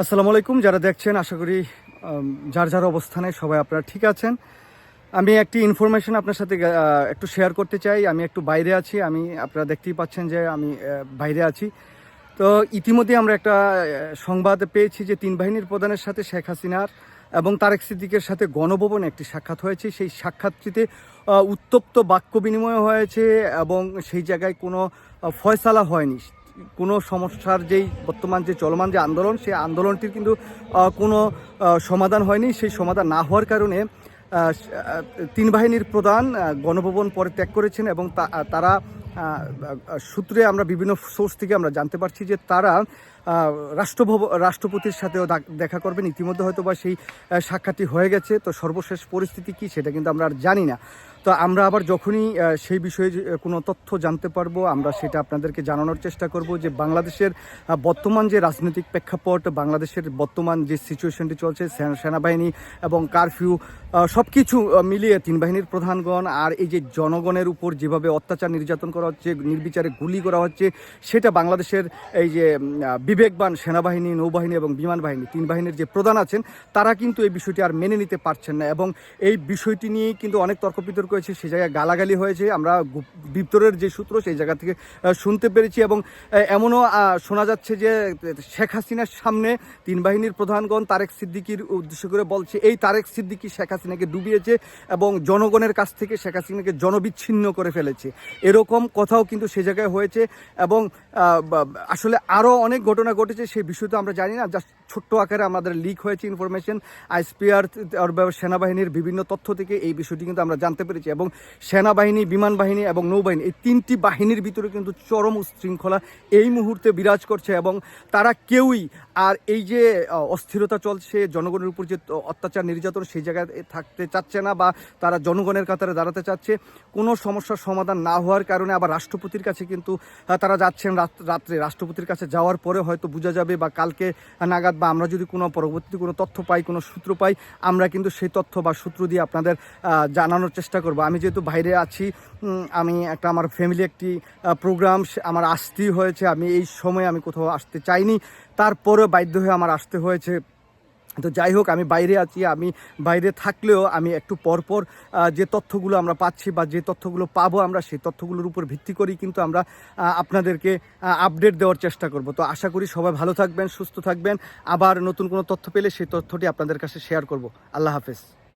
আসসালামু আলাইকুম, যারা দেখছেন, আশা করি যার যার অবস্থানে সবাই আপনারা ঠিক আছেন। আমি একটি ইনফরমেশন আপনার সাথে একটু শেয়ার করতে চাই। আমি একটু বাইরে আছি। আমি, আপনারা দেখতেই পাচ্ছেন যে আমি বাইরে আছি। তো ইতিমধ্যে আমরা একটা সংবাদ পেয়েছি যে তিন বাহিনীর প্রধানের সাথে শেখ হাসিনার এবং তারেক সিদ্দিকের সাথে গণভবনে একটি সাক্ষাৎ হয়েছে। সেই সাক্ষাৎটিতে উত্তপ্ত বাক্য বিনিময় হয়েছে এবং সেই জায়গায় কোনো ফয়সালা হয়নি। কোনো সমস্যার যেই বর্তমান যে চলমান যে আন্দোলন, সেই আন্দোলনটির কিন্তু কোনো সমাধান হয়নি। সেই সমাধান না হওয়ার কারণে তিন বাহিনীর প্রধান গণভবন পরে ত্যাগ করেছেন এবং তারা সূত্রে আমরা বিভিন্ন সোর্স থেকে আমরা জানতে পারছি যে তারা রাষ্ট্রভব রাষ্ট্রপতির সাথেও দেখা করবেন। ইতিমধ্যে হয়তো বা সেই সাক্ষাৎটি হয়ে গেছে। তো সর্বশেষ পরিস্থিতি কি সেটা কিন্তু আমরা আর জানি না। তো আমরা আবার যখনই সেই বিষয়ে কোনো তথ্য জানতে পারব, আমরা সেটা আপনাদেরকে জানানোর চেষ্টা করব যে বাংলাদেশের বর্তমান যে রাজনৈতিক প্রেক্ষাপট, বাংলাদেশের বর্তমান যে সিচুয়েশনটি চলছে সেনাবাহিনী এবং কারফিউ সব কিছু মিলিয়ে তিন বাহিনীর প্রধানগণ আর এই যে জনগণের উপর যেভাবে অত্যাচার নির্যাতন করা হচ্ছে, নির্বিচারে গুলি করা হচ্ছে, সেটা বাংলাদেশের এই যে বিবেকবান সেনাবাহিনী, নৌবাহিনী এবং বিমান বাহিনী তিন বাহিনীর যে প্রধান আছেন, তারা কিন্তু এই বিষয়টি আর মেনে নিতে পারছেন না এবং এই বিষয়টি নিয়েই কিন্তু অনেক তর্ক বিতর্ক হয়েছে। সে জায়গায় গালাগালি হয়েছে। আমরা ভিতরের যে সূত্র, সেই জায়গা থেকে শুনতে পেরেছি এবং এমনও শোনা যাচ্ছে যে, শেখ হাসিনার সামনে তিন বাহিনীর প্রধানগণ তারেক সিদ্দিকির উদ্দেশ্য করে বলছে, এই তারেক সিদ্দিকি শেখ হাসিনাকে ডুবিয়েছে এবং জনগণের কাছ থেকে শেখ হাসিনাকে জনবিচ্ছিন্ন করে ফেলেছে। এরকম কথাও কিন্তু সে জায়গায় হয়েছে এবং আসলে আরও অনেক ঘটনা ঘটেছে, সেই বিষয় তো আমরা জানি না। জাস্ট ছোট্ট আকারে আমাদের লিক হয়েছে ইনফরমেশন আইসপিআর সেনাবাহিনীর বিভিন্ন তথ্য থেকে এই বিষয়টি কিন্তু আমরা জানতে পেরেছি। এবং সেনাবাহিনী, বিমান বাহিনী এবং নৌবাহিনী, এই তিনটি বাহিনীর ভিতরে কিন্তু চরম উশৃঙ্খলা এই মুহূর্তে বিরাজ করছে এবং তারা কেউই আর এই যে অস্থিরতা চলছে, জনগণের উপর যে অত্যাচার, নির্যাতন, সেই জায়গায় থাকতে চাচ্ছে না বা তারা জনগণের কাতারে দাঁড়াতে চাচ্ছে, কোনো সমস্যার সমাধান না হওয়ার কারণে আবার রাষ্ট্রপতির কাছে কিন্তু তারা যাচ্ছেন রাত- রাত্রে। রাষ্ট্রপতির কাছে যাওয়ার পরে হয়তো বোঝা যাবে বা কালকে নাগাদ বা আমরা যদি কোনো পরবর্তী কোনো তথ্য পাই, কোনো সূত্র পাই, আমরা কিন্তু সেই তথ্য বা সূত্র দিয়ে আপনাদের জানানোর চেষ্টা করব। আমি যেহেতু বাইরে আছি আমি একটা আমার ফ্যামিলি একটি প্রোগ্রাম আমার আসতেই হয়েছে। আমি এই সময় আমি কোথাও আসতে চাইনি। তারপরে বাধ্য হয়ে আমার আসতে হয়েছে। তো যাই হোক, আমি বাইরে আছি, আমি বাইরে থাকলেও আমি একটু পরপর যে তথ্যগুলো আমরা পাচ্ছি বা যে তথ্যগুলো পাবো আমরা, সেই তথ্যগুলোর উপর ভিত্তি করেই কিন্তু আমরা আপনাদেরকে আপডেট দেওয়ার চেষ্টা করব। তো আশা করি সবাই ভালো থাকবেন, সুস্থ থাকবেন। আবার নতুন কোনো তথ্য পেলে সেই তথ্যটি আপনাদের কাছে শেয়ার করব। আল্লাহ হাফেজ।